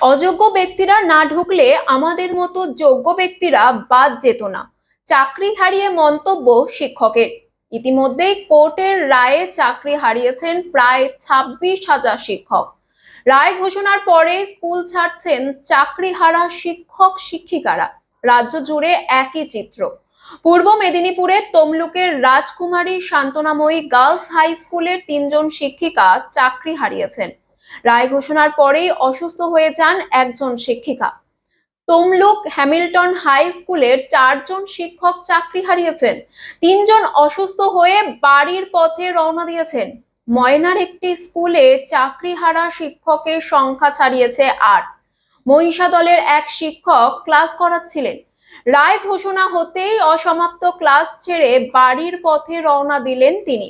অযোগ্য ব্যক্তিরা না ঢুকলে আমাদের মতো যোগ্য ব্যক্তিরা বাদ যেত না। চাকরি হারিয়ে মন্তব্য শিক্ষকের। ইতিমধ্যেই কোর্টের রায়ে চাকরি হারিয়েছেন প্রায় ছাব্বিশ হাজার শিক্ষক। রায় ঘোষণার পরে স্কুল ছাড়ছেন চাকরি হারা শিক্ষক শিক্ষিকারা। রাজ্য জুড়ে একই চিত্র। পূর্ব মেদিনীপুরের তমলুকের রাজকুমারী শান্তনাময়ী গার্লস হাই স্কুলের তিনজন শিক্ষিকা চাকরি হারিয়েছেন। রায় ঘোষণার পরেই অসুস্থ হয়ে যান একজন শিক্ষিকা। তমলুক হ্যামিল্টন হাই স্কুলের চারজন শিক্ষক চাকরি হারিয়েছেন। তিনজন অসুস্থ হয়ে বাড়ির পথে রওনা দিয়েছেন। ময়নার একটি স্কুলে চাকরি হারা শিক্ষকের সংখ্যা ছাড়িয়েছে আট। মহিষাদলের এক শিক্ষক ক্লাস করাচ্ছিলেন। রায় ঘোষণা হতেই অসমাপ্ত ক্লাস ছেড়ে বাড়ির পথে রওনা দিলেন তিনি।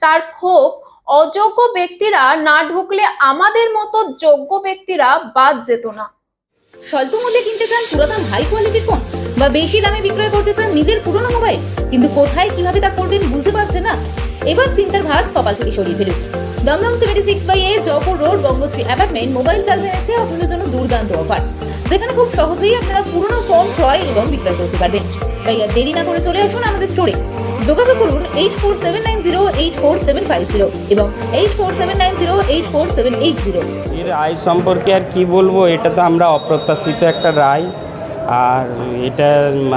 তার ক্ষোভ অযোগ্য ব্যক্তিরা না ঢুকলে আমাদের মতো যোগ্য ব্যক্তিরা বাদ যেত না। স্বল্প মূল্যে কিনতে চান পুরাতন হাই কোয়ালিটির ফোন বা বেশি দামে বিক্রয় করতে চান নিজের পুরনো মোবাইল কিন্তু কোথায় কীভাবে তা করবেন বুঝতে পারছেন না? এবার চিন্তার ভাগ কপাল থেকে সরিয়ে ফেলুন। Dum Dum seventy six by A Jaipur road Gangotri apartment mobile plaza আছে আপনাদের জন্য দুর্দান্ত অফার যেখানে খুব সহজেই আপনারা পুরনো ফোন ক্রয় এবং বিক্রয় করতে পারবেন। তাই আর দেরি না করে চলে আসুন আমাদের স্টোরে যোগাযোগ করুন eight four seven nine zero eight four seven five zero এবং eight four seven nine zero eight four seven eight zero এর রায় সম্পর্কে আর কি বলব? এটা তো আমরা অপ্রত্যাশিত একটা রায়, আর এটা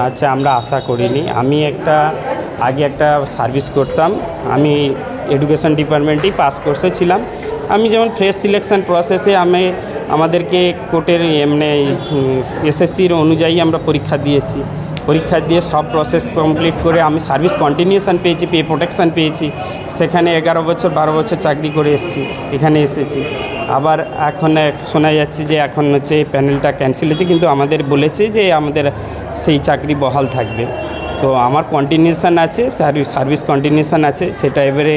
হচ্ছে আমরা আশা করিনি। আমি একটা, আগে একটা সার্ভিস করতাম। আমি এডুকেশন ডিপার্টমেন্টেই পাস কোর্সে ছিলাম। আমি যেমন ফ্রেশ সিলেকশন প্রসেসে আমি, আমাদেরকে কোর্টের মানে এসএসসির অনুযায়ী আমরা পরীক্ষা দিয়েছি। পরীক্ষা দিয়ে সব প্রসেস কমপ্লিট করে আমি সার্ভিস কন্টিনিউশান পেয়েছি পে প্রোটেকশন পেয়েছি। সেখানে এগারো বছর, বারো বছর চাকরি করে এসেছি, এখানে এসেছি। আবার এখন শোনা যাচ্ছে যে এখন হচ্ছে প্যানেলটা ক্যান্সেল হয়েছে, কিন্তু আমাদের বলেছে যে আমাদের সেই চাকরি বহাল থাকবে। তো আমার কন্টিনিউশান আছে সার্ভিস সার্ভিস কন্টিনিউশন আছে, সেটা এবারে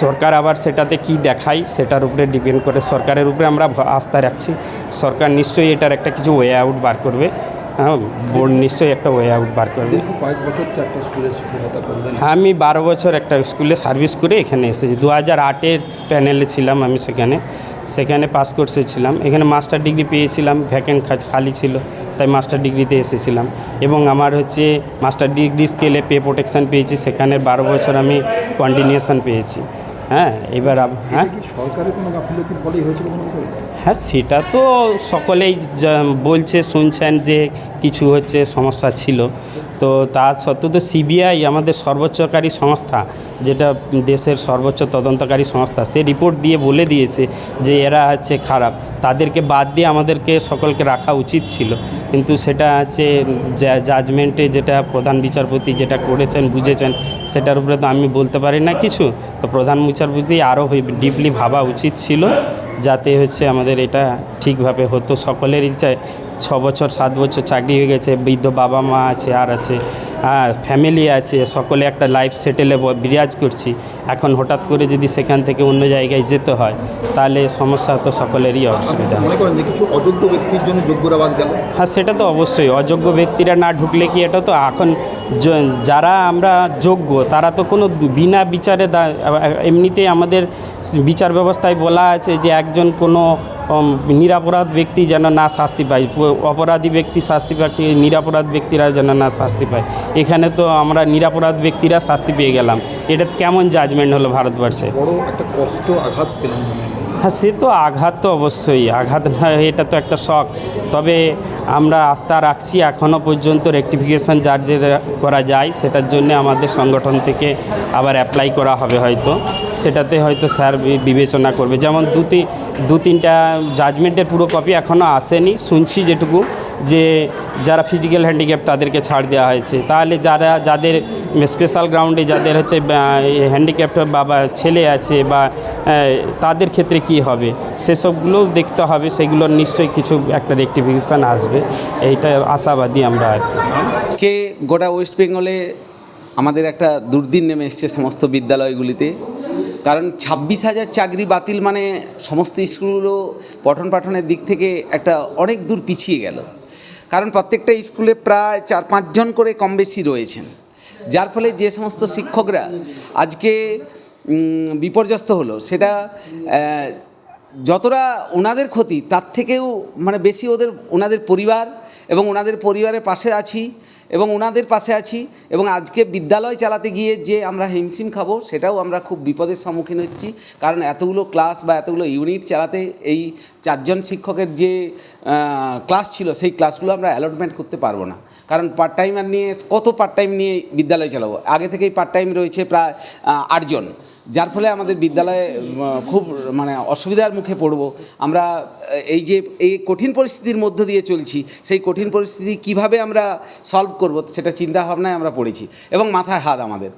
সরকার আবার সেটাতে কি দেখায়, সেটার উপরে ডিপেন্ড করে সরকারের উপরে আমরা আস্থা রাখছি। সরকার নিশ্চয়ই এটার একটা কিছু ওয়ে আউট বার করবে। হ্যাঁ বোর্ড নিশ্চয়ই একটা ওয়ে আউট বার করবে। কয়েক বছর তো একটা স্কুলে শিক্ষকতা করলেন। হ্যাঁ আমি বারো বছর একটা স্কুলে সার্ভিস করে এখানে এসেছি। দু হাজার আটের প্যানেলে ছিলাম আমি সেখানে। সেখানে পাস কোর্সে ছিলাম। এখানে মাস্টার ডিগ্রি পেয়েছিলাম ভ্যাকেন্ট খালি ছিল তাই মাস্টার ডিগ্রিতে এসেছিলাম। এবং আমার হচ্ছে মাস্টার ডিগ্রি স্কেলে পে প্রোটেকশন পেয়েছি। সেখানে বারো বছর আমি কন্টিনিউশন পেয়েছি। হ্যাঁ এবার হ্যাঁ? সরকারের কোনো গাফিলতির ফলেই হয়েছিল হ্যাঁ সেটা তো সকলেই বলছে শুনছেন যে কিছু হচ্ছে সমস্যা ছিল। তো তা সত্ত্বেও তো সিবিআই আমাদের সর্বোচ্চকারী সংস্থা, যেটা দেশের সর্বোচ্চ তদন্তকারী সংস্থা, সে রিপোর্ট দিয়ে বলে দিয়েছে যে এরা হচ্ছে খারাপ। তাদেরকে বাদ দিয়ে আমাদেরকে সকলকে রাখা উচিত ছিল। কিন্তু সেটা হচ্ছে জাজমেন্টে যেটা প্রধান বিচারপতি যেটা করেছেন, বুঝেছেন, সেটার উপরে তো আমি বলতে পারি না কিছু। তো প্রধান বিচারপতি আরও ডিপলি ভাবা উচিত ছিল। যাতে হচ্ছে আমাদের এটা ঠিকভাবে হতো। সকলেরই চাই ছ বছর সাত বছর চাকরি হয়ে গেছে বৃদ্ধ বাবা মা আছে আর আছে হ্যাঁ ফ্যামিলি আছে সকলে একটা লাইফ সেটেলে বিরাজ করছি। এখন হঠাৎ করে যদি সেখান থেকে অন্য জায়গায় যেতে হয় তাহলে সমস্যা তো সকলেরই অসুবিধা। অযোগ্য ব্যক্তির জন্য যোগ্যরা বাদ গেল? হ্যাঁ সেটা তো অবশ্যই। অযোগ্য ব্যক্তিরা না ঢুকলে কি এটা তো এখন যারা আমরা যোগ্য, তারা তো কোনো বিনা বিচারে এমনিতেই আমাদের বিচার ব্যবস্থায় বলা আছে যে একজন কোনো নিরাপরাধ ব্যক্তি যেন না শাস্তি পায়, অপরাধী ব্যক্তি শাস্তি পায় নিরাপরাধ ব্যক্তিরা যেন না শাস্তি পায়। এখানে তো আমরা নিরাপরাধ ব্যক্তিরা শাস্তি পেয়ে গেলাম। এটা কেমন জাজমেন্ট হলো ভারতবর্ষে? বড় একটা কষ্ট আঘাত পেলেন মনে হয়। সে তো আঘাত তো অবশ্যই। আঘাত না এটা তো একটা শখ। তবে আমরা আস্থা রাখছি এখনও পর্যন্ত রেকটিফিকেশান যার যে করা যায়, সেটার জন্য আমাদের সংগঠন থেকে আবার অ্যাপ্লাই করা হবে হয়তো। সেটাতে হয়তো স্যার বিবেচনা করবে। যেমন দু তিন দু তিনটা জাজমেন্টের পুরো কপি এখনও আসেনি। শুনছি যেটুকু। যে যারা ফিজিক্যাল হ্যান্ডিক্যাপ তাদেরকে ছাড় দেওয়া হয়েছে। তাহলে যারা, যাদের স্পেশাল গ্রাউন্ডে যাদের হচ্ছে হ্যান্ডিক্যাপ্ট বাবা, ছেলে আছে বা তাদের ক্ষেত্রে কি হবে? সেসবগুলোও দেখতে হবে, সেগুলোর নিশ্চয়ই কিছু একটা রেক্টিফিকেশান আসবে। এইটা আশাবাদী আমরা আর কি। গোটা ওয়েস্ট বেঙ্গলে আমাদের একটা দুর্দিন নেমে এসছে সমস্ত বিদ্যালয়গুলিতে। কারণ ছাব্বিশ হাজার চাকরি বাতিল মানে সমস্ত স্কুলগুলো পঠন পাঠনের দিক থেকে একটা অনেক দূর পিছিয়ে গেল। কারণ প্রত্যেকটা স্কুলে প্রায় চার পাঁচজন করে কম বেশি রয়েছেন। যার ফলে যে সমস্ত শিক্ষকরা আজকে বিপর্যস্ত হলো, সেটা যতটা ওনাদের ক্ষতি, তার থেকেও মানে বেশি ওদের, ওনাদের পরিবার এবং ওনাদের পরিবারের পাশে আছি। এবং ওনাদের পাশে আছি এবং আজকে বিদ্যালয় চালাতে গিয়ে যে আমরা হিমশিম খাব, সেটাও আমরা খুব বিপদের সম্মুখীন হচ্ছি। কারণ এতগুলো ক্লাস বা এতগুলো ইউনিট চালাতে এই চারজন শিক্ষকের যে ক্লাস ছিল, সেই ক্লাসগুলো আমরা অ্যালটমেন্ট করতে পারব না। কারণ পার্ট টাইমার নিয়ে, কত পার্ট টাইম নিয়ে বিদ্যালয় চালাবো? আগে থেকেই পার্ট টাইম রয়েছে প্রায় আটজন। যার ফলে আমাদের বিদ্যালয়ে খুব মানে অসুবিধার মুখে পড়ব। আমরা, এই যে, এই কঠিন পরিস্থিতির মধ্য দিয়ে চলছি, সেই কঠিন পরিস্থিতি কীভাবে আমরা সলভ করব, সেটা চিন্তা ভাবনায় আমরা পড়েছি। এবং মাথায় হাত আমাদের।